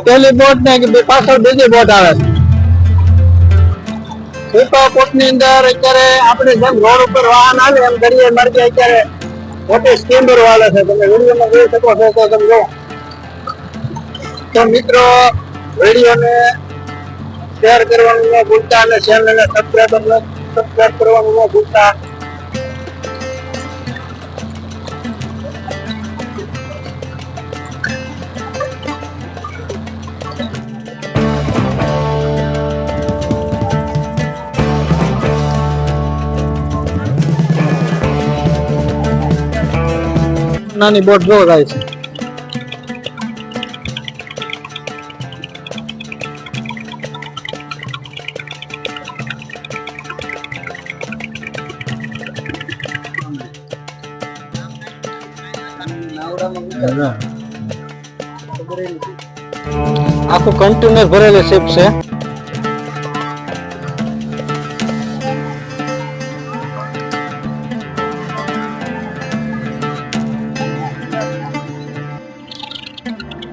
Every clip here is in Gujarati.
આ પહેલી બોટ ને કે પાછળ બીજી બોટ આવે. છે પીપા પોર્ટની અંદર અત્યારે આપણે જેમ રોડ ઉપર વાહન આવે એમ દરિયે માર્ગે અત્યારે મોટી સ્ટીમર વાલે છે. તમે વિડીયોમાં જોઈ શકો છો તો તમે તો મિત્રો, વિડીયોને શેર કરવાનું ન ભૂલતા અને ચેનલને સબસ્ક્રાઇબ સબસ્ક્રાઇબ કરવાનું ન ભૂલતા. નાની બોટ જો જાય છે. આખું કન્ટેનર ભરેલી શિપ છે.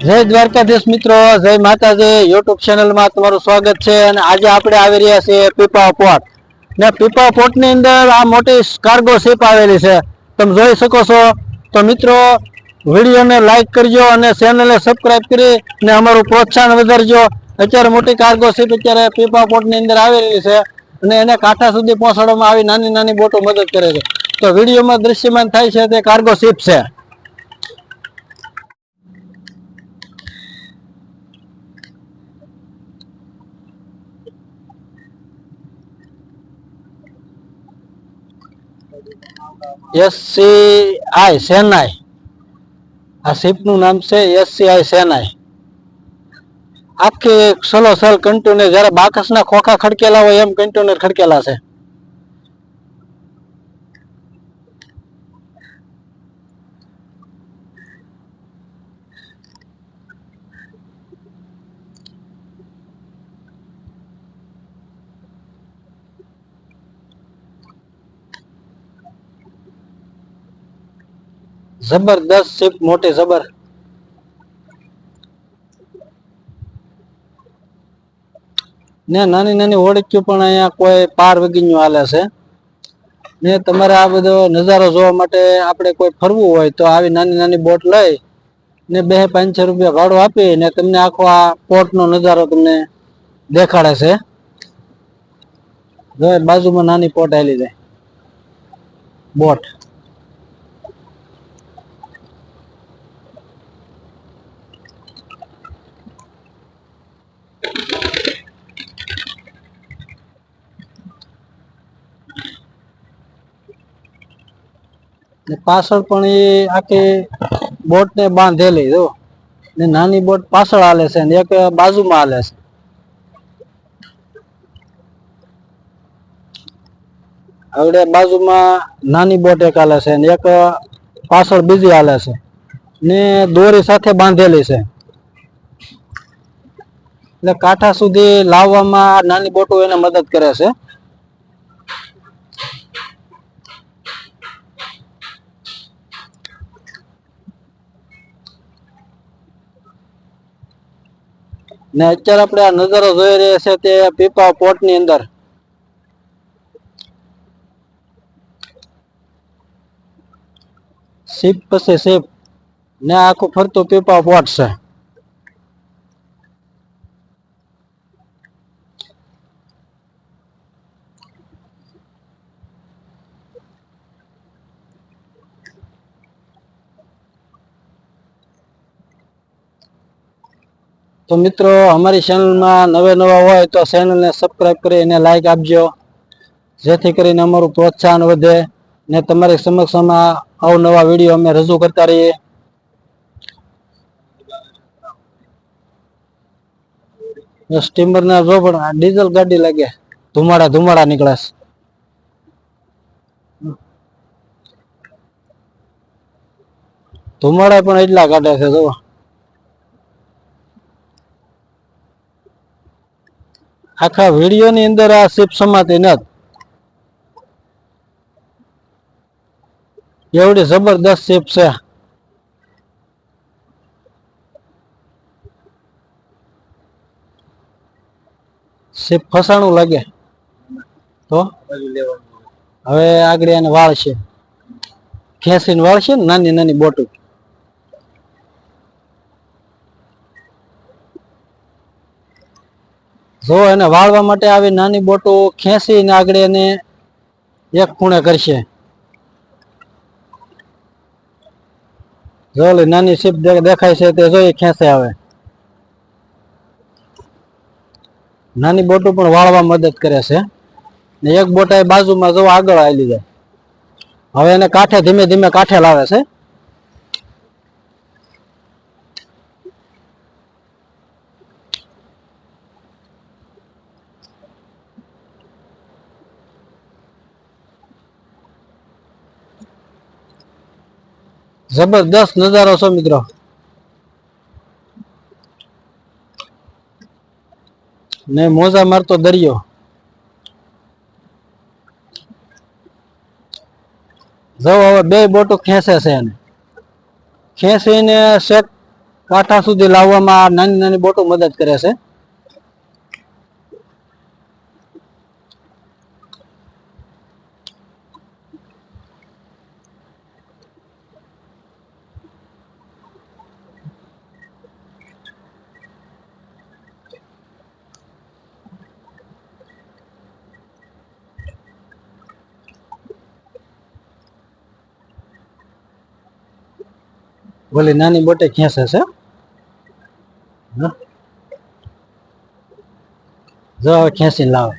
જય દ્વારકાધીશ મિત્રો, જય માતાજી. યુટ્યુબ ચેનલમાં તમારું સ્વાગત છે અને આજે આપણે આવી રહ્યા છીએ પીપા પોર્ટ ને પીપા પોર્ટની અંદર આ મોટી કાર્ગો શિપ આવેલી છે. તમે જોઈ શકો છો. તો મિત્રો, વિડીયોને લાઇક કરજો અને ચેનલને સબસ્ક્રાઇબ કરી ને અમારું પ્રોત્સાહન વધારજો. અત્યારે મોટી કાર્ગો શિપ અત્યારે પીપા પોર્ટની અંદર આવેલી છે અને એને કાંઠા સુધી પહોંચાડવામાં આવી નાની નાની બોટો મદદ કરે છે. તો વિડીયોમાં દ્રશ્યમાન થાય છે તે કાર્ગો શિપ છે. એસસીઆઈ સેનાઈ આ શિપનું નામ છે એસસીઆઈ સેનાઈ આખી સલો સલ કન્ટેનર જ્યારે બાકસના ખોખા ખડકેલા હોય એમ કન્ટેનર ખડકેલા છે. જબરદસ્ત શિપ મોટી જબર. ને નાની નાની ઓળખ્યું પણ અહીંયા કોઈ પાર વગીનું હાલે છે. ને તમારે આ બધો નજારો જોવા માટે આપણે કોઈ ફરવું હોય તો આવી નાની નાની બોટ લઈ ને બે પાંચસો રૂપિયા ભાડું આપી ને તમને આખો આ પોર્ટનો નજારો તમને દેખાડે છે. જો બાજુમાં નાની પોટ આવેલી જાય. બોટ. ને પાછળ પણ એ આખી બોટ ને બાંધેલી, જો. ને નાની બોટ પાછળ હાલે છે ને એક બાજુમાં હાલે છે. હવે બાજુમાં નાની બોટ એક હાલે છે ને એક પાછળ બીજી હાલે છે ને દોરી સાથે બાંધેલી છે. એટલે કાંઠા સુધી લાવવામાં નાની બોટો એને મદદ કરે છે. ને અત્યારે આપણે આ નજારો જોઈ રહ્યા છે તે પીપા પોર્ટની અંદર. શિપ પછી શિપ. ને આખું ફરતું પીપા પોર્ટ છે. તો મિત્રો, અમારી ચેનલમાં નવે નવા હોય તો ચેનલને સબસ્ક્રાઈબ કરી અને લાઈક આપજો. જેથી કરીને અમારું પ્રોત્સાહન વધે ને તમારી સમક્ષમાં અવનવા વીડિયો અમે રજૂ કરતા રહીએ. સ્ટીમર ના જો પણ ડીઝલ ગાડી લાગે, ધુમાડા ધુમાડા નીકળે ધુમાડા પણ એટલા કાઢે છે જો આખા વિડીયોની અંદર આ શિપ સમાતી નથી. એવડી જબરદસ્ત શિપ છે. શિપ ફસાણું લાગે. તો? હવે આગળ એને વાળશે. ખેંચીને વાળશે નાની નાની બોટું જો એને વાળવા માટે આવી નાની બોટો ખેંચીને આગળ એને એક ખૂણે કરશે. જો નાની શીપ દેખાય છે તે જોઈએ ખેંચે આવે. નાની બોટો પણ વાળવા મદદ કરે છે. ને એક બોટા બાજુમાં જો આગળ આવી જાય. હવે એને કાંઠે ધીમે ધીમે કાંઠે લાવે છે. જબરદસ્ત નજારો છો, મિત્રો. ને મોજા મારતો દરિયો. જો હવે બે બોટો ખેંચે છે એને. ખેંચીને શેક કાંઠા સુધી લાવવામાં નાની નાની બોટો મદદ કરે છે. ઓલી નાની બોટે ખેંચે છે. જો હવે ખેંચીને લાવે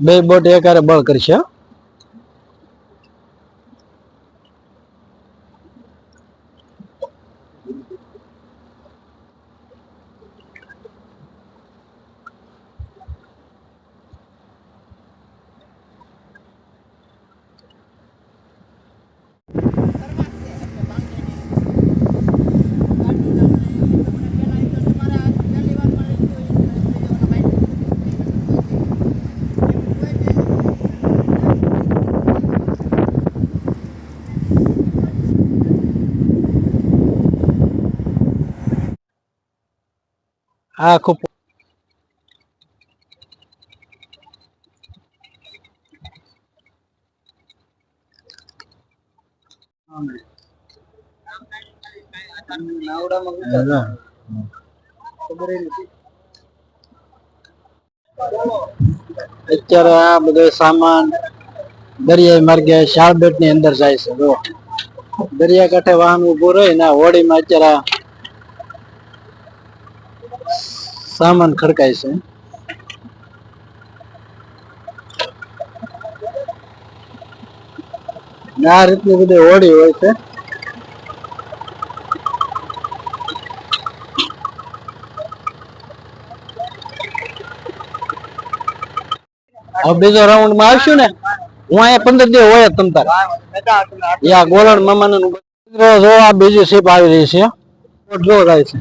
બે બોટ એકારે બળ કરશે આ ખૂબ અત્યારે આ બધો સામાન દરિયાઈ માર્ગે શાળબેટની અંદર જાય છે દરિયા કાંઠે વાહન ઉભું રહી ને હોળીમાં અત્યારે આ સામાન ખડકાય છે. આ રીતની બધી હોડી હોય છે. બીજો રાઉન્ડમાં આવશું ને, હું અહીંયા પંદર દિવસ હોય તમ તાર. યા આ મામા ને જો આ બીજી શીપ આવી રહી છે. જો જાય છે.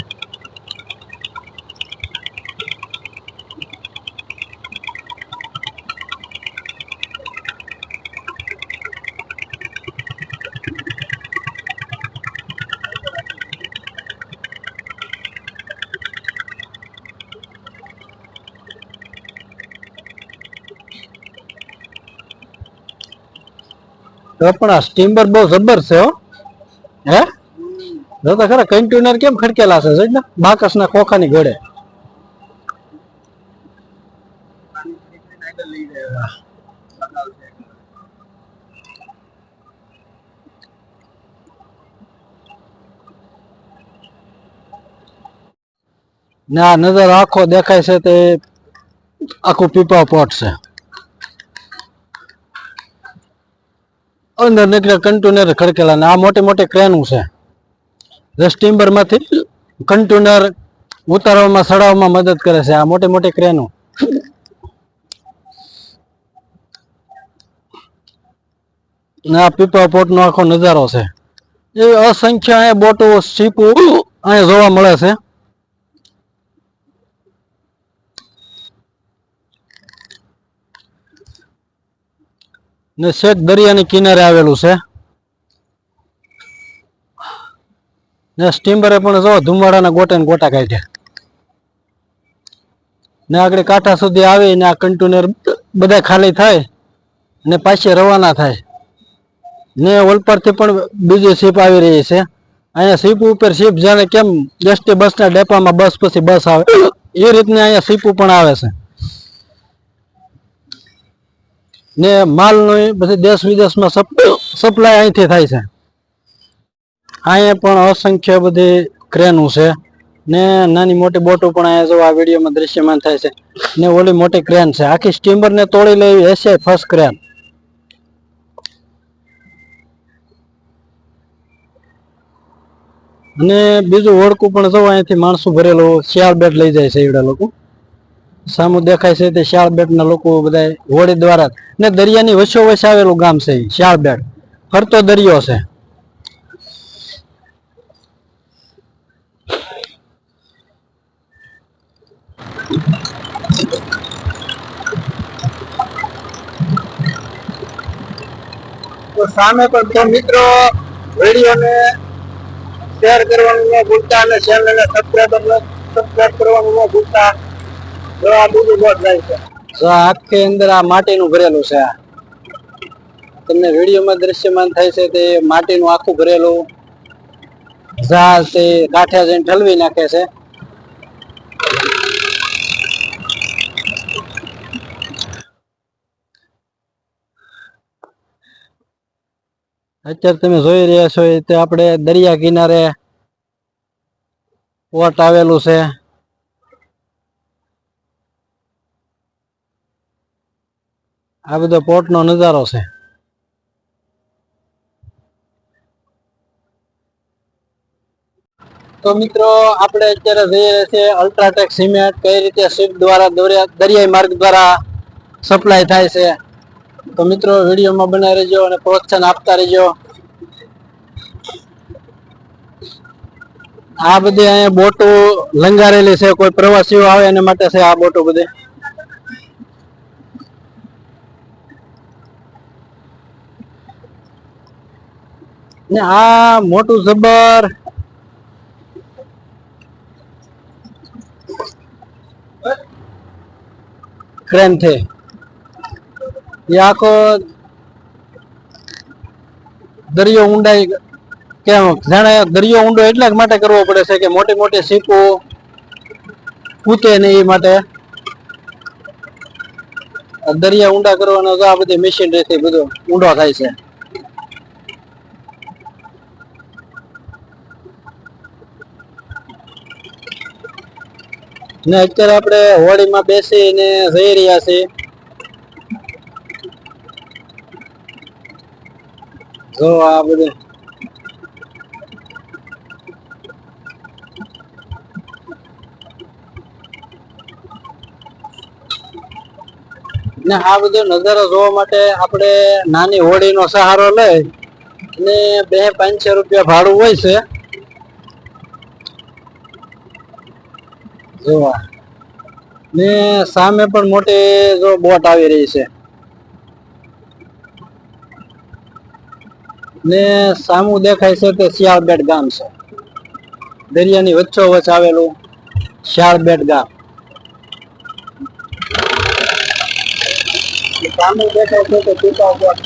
તો પણ આ સ્ટીમર બહુ જબર છે, હો. હે? જો તો ખરા કન્ટેનર કેમ ખડકેલા છે, જોઈ ને બાકસ ના ખોખાની ઘોડે ને નજર આખો દેખાય છે તે આખું પીપા પોટ છે. અંદર નીકળે કન્ટેનર ખડકેલા આ મોટી મોટી ક્રેનું છે. જે સ્ટીમરમાંથી કન્ટેનર ઉતારવામાં ચડાવવામાં મદદ કરે છે. આ મોટી મોટી ક્રેનો આ પીપા પોટ નો આખો નજારો છે. એ અસંખ્ય અહીંયા બોટો શીપો અહીંયા જોવા મળે છે. ને શેખ દરિયાની કિનારે આવેલું છે. ને સ્ટીમરે પણ જો ધુમાડાના ગોટે ગોટા કાઢ્યા ને આગળ કાંઠા સુધી આવી ને આ કન્ટેનર બધા ખાલી થાય ને પાછી રવાના થાય. ને ઓલપરથી પણ બીજી શીપ આવી રહી છે. અહીંયા શીપ ઉપર શીપ જાણે કેમ, એસટી બસના ડેપામાં બસ પછી બસ આવે. એ રીતની અહીંયા શીપો પણ આવે છે. ને માલનું બધી દેશ વિદેશમાં સપ્લાય અહીંથી થાય છે. અહીંયા પણ અસંખ્ય બધી ક્રેનો છે. ને નાની મોટી બોટો પણ અહીંયા જો આ વિડીયોમાં દ્રશ્યમાન થાય છે. ને ઓલી મોટી ક્રેન છે. આખી સ્ટીમર ને તોડી લેવી હશે ફર્સ્ટ ક્રેન અને બીજું ઓળખું પણ જો અહીંથી માણસો ભરેલો શિયાળ બેટ લઈ જાય છે એવડા લોકો. સામું દેખાય છે તે શિયાળ ના લોકો બધા હોળી દ્વારા ને દરિયાની વચ્ચો વચ્ચે આવેલું ગામ છે શાળબેટ. ફરતો દરિયો છે. તો સામે પણ તો મિત્રો વિડીયોને શેર કરવાનું ન ભૂલતા અને ચેનલને સબસ્ક્રાઈબ સબસ્ક્રાઈબ કરવાનું ન ભૂલતા. જો આ બીજું બોટ જાય છે. આખી અંદર આ માટીનું ભરેલું છે. આ તમને વિડીયોમાં દ્રશ્યમાન થાય છે તે માટીનું આખું ભરેલું. જહાજ તે કાંઠે જઈને ઠલવી નાખે છે. અત્યારે તમે જોઈ રહ્યા છો તે આપણે દરિયા કિનારે પોટ આવેલું છે. આ બધો પોર્ટનો નજારો છે. તો મિત્રો, આપણે અત્યારે જઈ રહ્યા છીએ અલ્ટ્રાટેક સિમેન્ટ કઈ રીતે શિપ દ્વારા દરિયા, દરિયાઈ માર્ગ દ્વારા સપ્લાય થાય છે. તો મિત્રો, વિડીયોમાં બનાવી રહેજો અને પ્રોત્સાહન આપતા રહેજો. આ બધી અહીંયા બોટો લંગારેલી છે, કોઈ પ્રવાસીઓ આવે એના માટે છે આ બોટો બધી. ને આ મોટું જબર. ક્રેન છે. એ આખો દરિયો ઊંડાઈ કેમ જાણે દરિયો ઊંડો એટલા જ માટે કરવો પડે છે કે મોટી મોટી સીપો કૂતે ને એ માટે. દરિયા ઊંડા કરવાનો આ બધી મશીનરીથી બધું ઊંડો થાય છે. ને અત્યારે આપણે હોળીમાં બેસીને જઈ રહ્યા છીએ. જો આ બધું. ને આ બધો નજારો જોવા માટે આપણે નાની હોળીનો સહારો લઈ અને બે પાંચસો રૂપિયા ભાડું હોય છે. જોવા. ને સામે પણ મોટી જો બોટ આવી રહી છે. ને સામું દેખાય છે તે શિયાળબેટ ગામ છે. દરિયાની વચ્ચો વચ્ચ આવેલું શિયાળબેટ ગામ. સામું દેખાય છે તે પીપા બોટ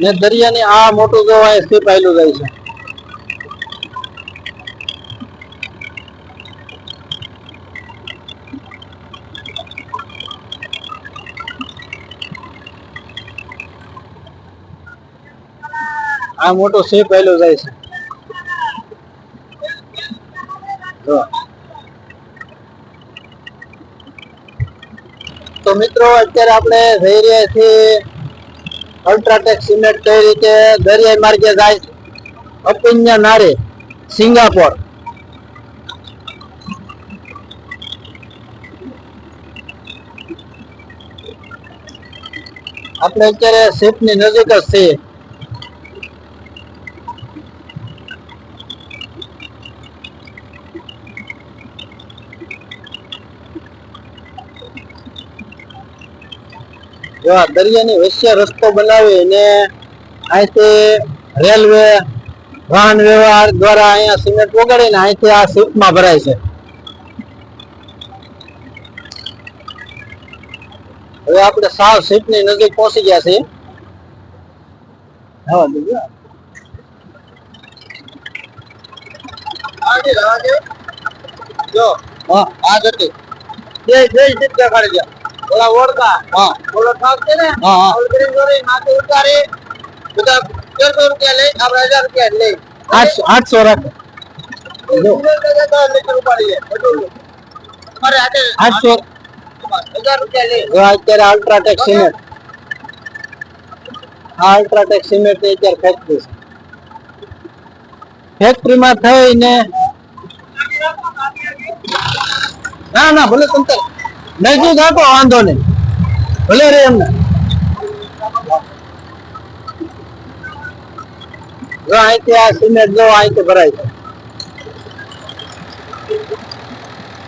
ને દરિયાની આ મોટું જો આ આવેલું જાય છે. આ મોટો શેપ આવેલો જાય છે. તો મિત્રો, અત્યારે આપણે જઈ રહ્યા છીએ અલ્ટ્રાટેક સિમેન્ટ કઈ રીતે દરિયાઈ માર્ગે જાય અપિન્યા નારે, સિંગાપોર. આપણે અત્યારે શિપની નજીક જ છીએ. દરિયાની વચ્ચે રસ્તો બનાવી અને અહીંથી રેલવે વાહન વ્યવહાર દ્વારા અહીંયા સિમેન્ટ વગાડીને અહીંથી આ શિપમાં ભરાય છે હવે આપણે સાવ શિપની નજીક પહોંચી ગયા છીએ હા બીજું જો હા આ જતી જે જય શીપ દેખાડી દે ઓલા ઓળખા. હા. ઓલો ઠાક છે ને? હા, હા. ઓલ ગ્રીન દોરી માથે ઉતારી બધા તેરસો રૂપિયા લઈ આપણે હજાર રૂપિયા લઈ. આઠસો આઠસો રાખ. આઠસો. અત્યારે અલ્ટ્રાટેક સિમેન્ટ. આ અલ્ટ્રાટેક સિમેન્ટની અત્યારે ફેક્ટરી છે. ફેક્ટરીમાં થઈને ના ના ભલે તંતર નજીક આપો વાંધો નહીં. ભલે રે એમને. જો અહીંથી આ સિમેન્ટ જો અહીંથી ભરાય છે.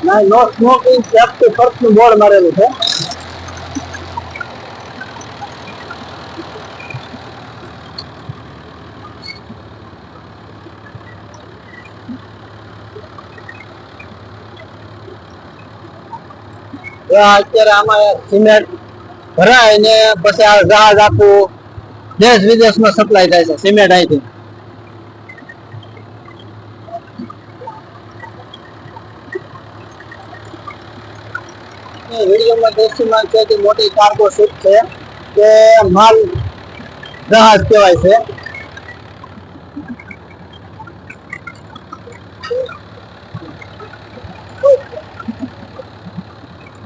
ના નો સ્મોકિંગ સેફ્ટી ફર્સ્ટનું બોર્ડ મારેલું છે. અત્યારે આમાં સિમેન્ટ ભરાય ને પછી આ જહાજ આખું દેશ વિદેશમાં સપ્લાય થાય છે, સિમેન્ટ અહીંથી. વિડીયોમાં દેશીમાં છે મોટી કાર્ગો શિપ છે કે માલ જહાજ કહેવાય છે.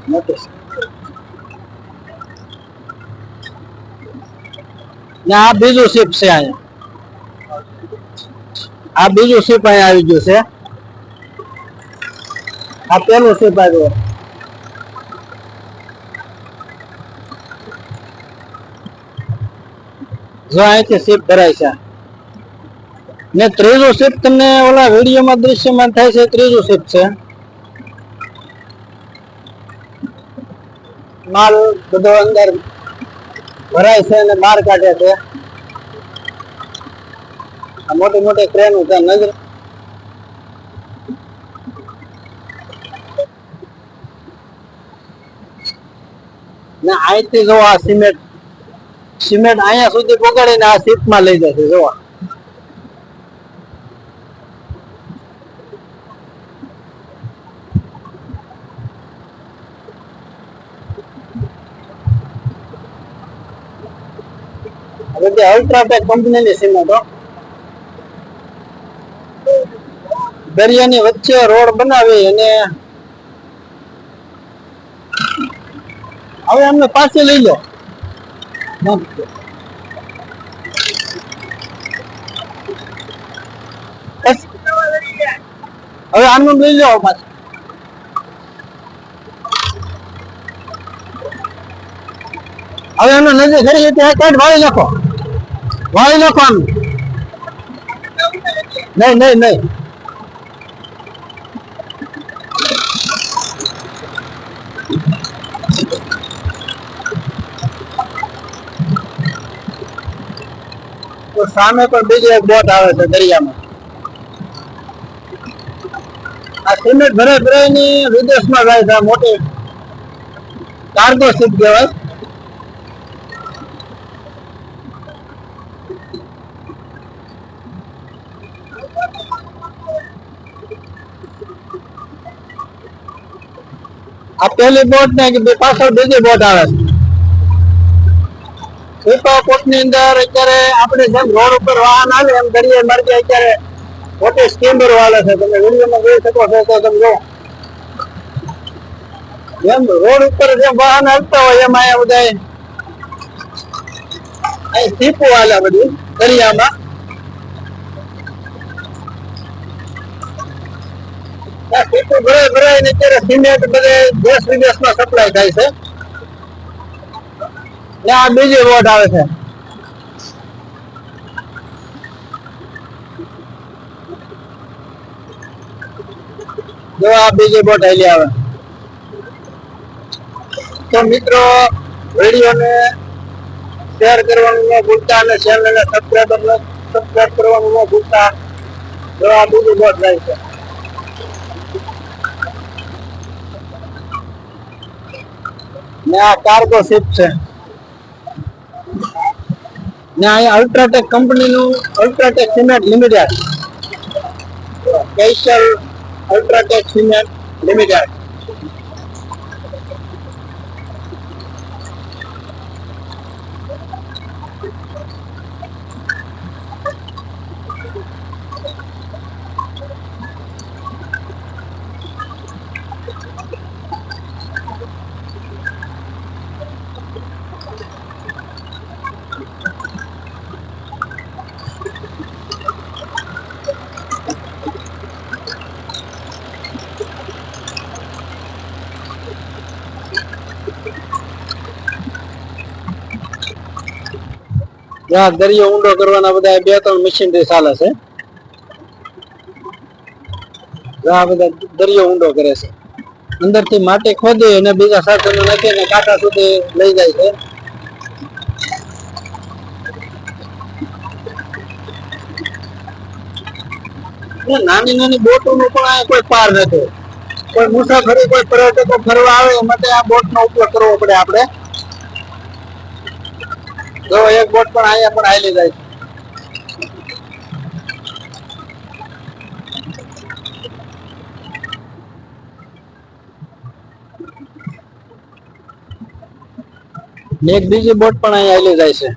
મોટી ને આ બીજું શિપ છે અહીંયા. આ બીજું શિપ અહીંયા આવી ગયું છે. આ પેલું શિપ આવ્યું જો અહીંથી શિપ ભરાય છે. ને ત્રીજું શિપ તમને ઓલા વિડીયોમાં દ્રશ્યમાન થાય છે ત્રીજું શિપ છે. માલ બધો અંદર ભરાય છે અને બહાર કાઢે છે. આ મોટી મોટી ક્રેન છે, નજર. ને અહીંથી જો આ સિમેન્ટ સિમેન્ટ અહીંયા સુધી પકડીને આ સીટમાં લઈ જશે જોવા અલ્ટ્રાટેક કંપનીની સિમેન્ટ દરિયાની વચ્ચે રોડ બનાવી અને હવે અમને પાછી લઈ લો. હવે આનું લઈ લો પાછું હવે એનો નજર ઘડી ત્યાં કાઢ, વાળી નાખો. વાળી નાખવાનું નહીં નહીં નહીં સામે પણ બીજો એક બોટ આવે છે દરિયામાં. આ સિમેન્ટ ભરે ભરાયની વિદેશમાં જાય છે મોટી કાર્ગો શિપ કહેવાય. આ પહેલી બોટ ને પાછળ બીજી બોટ આવે છે. સુપરકોટની અંદર અત્યારે આપણે જેમ રોડ ઉપર વાહન આવે એમ દરિયે માર્ગે અત્યારે મોટી સ્ટીમર વાળે છે. તમે વિડીયોમાં જોઈ શકો છો તો તમે જો. જેમ રોડ ઉપર જેમ વાહન હાલતા હોય એમ અહીંયા બધા અહીં સીપો હાલે બધું દરિયામાં. સીપો ભરાય ભરાય અત્યારે સિમેન્ટ બધે દેશ વિદેશમાં સપ્લાય થાય છે. ને આ બીજી બોટ આવે છે. જો આ બીજી બોટ હાલી આવે. તો મિત્રો, વિડીયોને શેર કરવાનું ભૂલતા અને ચેનલને સબસ્ક્રાઇબર સબસ્ક્રાઈબ કરવાનું ન ભૂલતા. જો આ બીજી બોટ જાય છે. ને આ કાર્ગો શિપ છે. ને અહીંયા અલ્ટ્રાટેક કંપનીનું UltraTech cement limited special UltraTech cement limited જ્યાં દરિયો ઊંડો કરવાના બધા બે ત્રણ મશીનરી ચાલે છે. આ બધા દરિયો ઊંડો કરે છે. અંદરથી માટી ખોદી અને બીજા સાધનો નાખીને કાંટા સુધી લઈ જાય છે. નાની નાની બોટો નું પણ અહીંયા કોઈ પાર નથી. કોઈ મુસાફરી, કોઈ પર્યટકો ફરવા આવે માટે આ બોટ નો ઉપયોગ કરવો પડે આપણે. જો એક બોટ પણ અહીંયા પણ હાલી જાય. એક બીજી બોટ પણ અહીંયા હાલી જાય છે.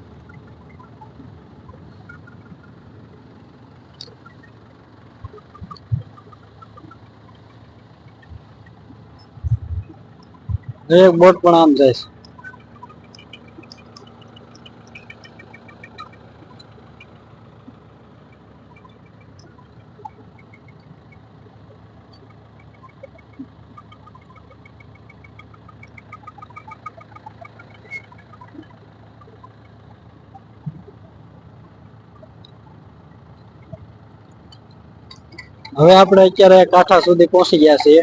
એક બોટ પણ આમ જાય છે. હવે આપણે અત્યારે કાંઠા સુધી પહોંચી ગયા છીએ.